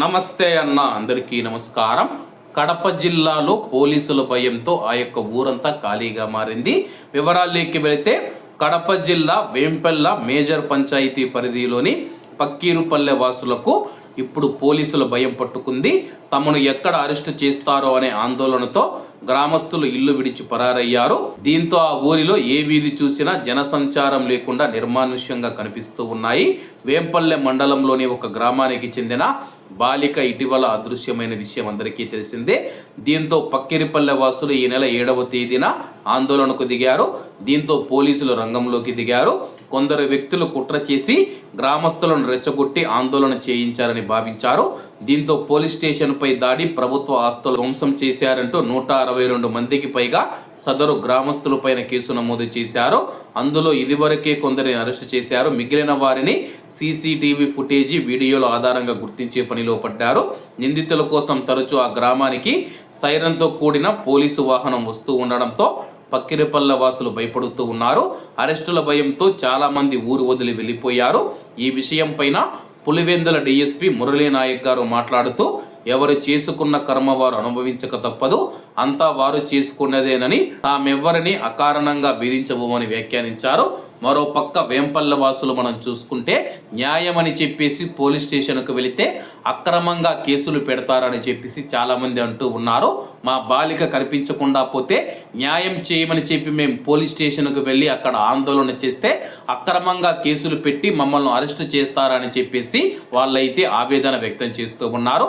నమస్తే అన్న అందరికీ నమస్కారం. కడప జిల్లాలో పోలీసుల భయంతో ఆ యొక్క ఊరంతా ఖాళీగా మారింది. వివరాల్లోకి వెళితే కడప జిల్లా వేంపల్ల మేజర్ పంచాయతీ పరిధిలోని పక్కీరుపల్లె వాసులకు ఇప్పుడు పోలీసుల భయం పట్టుకుంది. తమను ఎక్కడ అరెస్టు చేస్తారో అనే ఆందోళనతో గ్రామస్తులు ఇల్లు విడిచి పరారయ్యారు. దీంతో ఆ ఊరిలో ఏ వీధి చూసినా జనసంచారం లేకుండా నిర్మానుష్యంగా కనిపిస్తూ ఉన్నాయి. వేంపల్లె మండలంలోని ఒక గ్రామానికి చెందిన బాలిక ఇటీవల అదృశ్యమైన విషయం అందరికీ తెలిసిందే. దీంతో పక్కిరిపల్లె వాసులు ఈ నెల ఏడవ తేదీన ఆందోళనకు దిగారు. దీంతో పోలీసులు రంగంలోకి దిగారు. కొందరు వ్యక్తులు కుట్ర చేసి గ్రామస్తులను రెచ్చగొట్టి ఆందోళన చేయించారని భావించారు. దీంతో పోలీస్ స్టేషన్పై దాడి ప్రభుత్వ ఆస్తులు ధ్వంసం చేశారంటూ నూట అరవై రెండు మందికి పైగా సదరు గ్రామస్తులపైన కేసు నమోదు చేశారు. అందులో ఇదివరకే కొందరిని అరెస్టు చేశారు. మిగిలిన వారిని సీసీటీవీ ఫుటేజీ వీడియోల ఆధారంగా గుర్తించే పనిలో పడ్డారు. నిందితుల కోసం తరచూ ఆ గ్రామానికి సైరన్తో కూడిన పోలీసు వాహనం వస్తూ ఉండడంతో పక్కిరిపల్ల వాసులు భయపడుతూ ఉన్నారు. అరెస్టుల భయంతో చాలామంది ఊరు వదిలి వెళ్ళిపోయారు. ఈ విషయంపైన పులివెందల పులివెందుల డిఎస్పి మురళీ నాయక్ గారు మాట్లాడుతూ ఎవరు చేసుకున్న కర్మ వారు అనుభవించక తప్పదు. అంతా వారు చేసుకున్నదేనని తామెవ్వరిని అకారణంగా విధించబోమని వ్యాఖ్యానించారు. మరో పక్క వేంపల్ల వాసులు మనం చూసుకుంటే న్యాయమని చెప్పేసి పోలీస్ స్టేషన్కు వెళితే అక్రమంగా కేసులు పెడతారని చెప్పేసి చాలామంది అంటూ ఉన్నారు. మా బాలిక కనిపించకుండా పోతే న్యాయం చేయమని చెప్పి మేము పోలీస్ స్టేషన్కు వెళ్ళి అక్కడ ఆందోళన చేస్తే అక్రమంగా కేసులు పెట్టి మమ్మల్ని అరెస్ట్ చేస్తారని చెప్పేసి వాళ్ళైతే ఆవేదన వ్యక్తం చేస్తూ ఉన్నారు.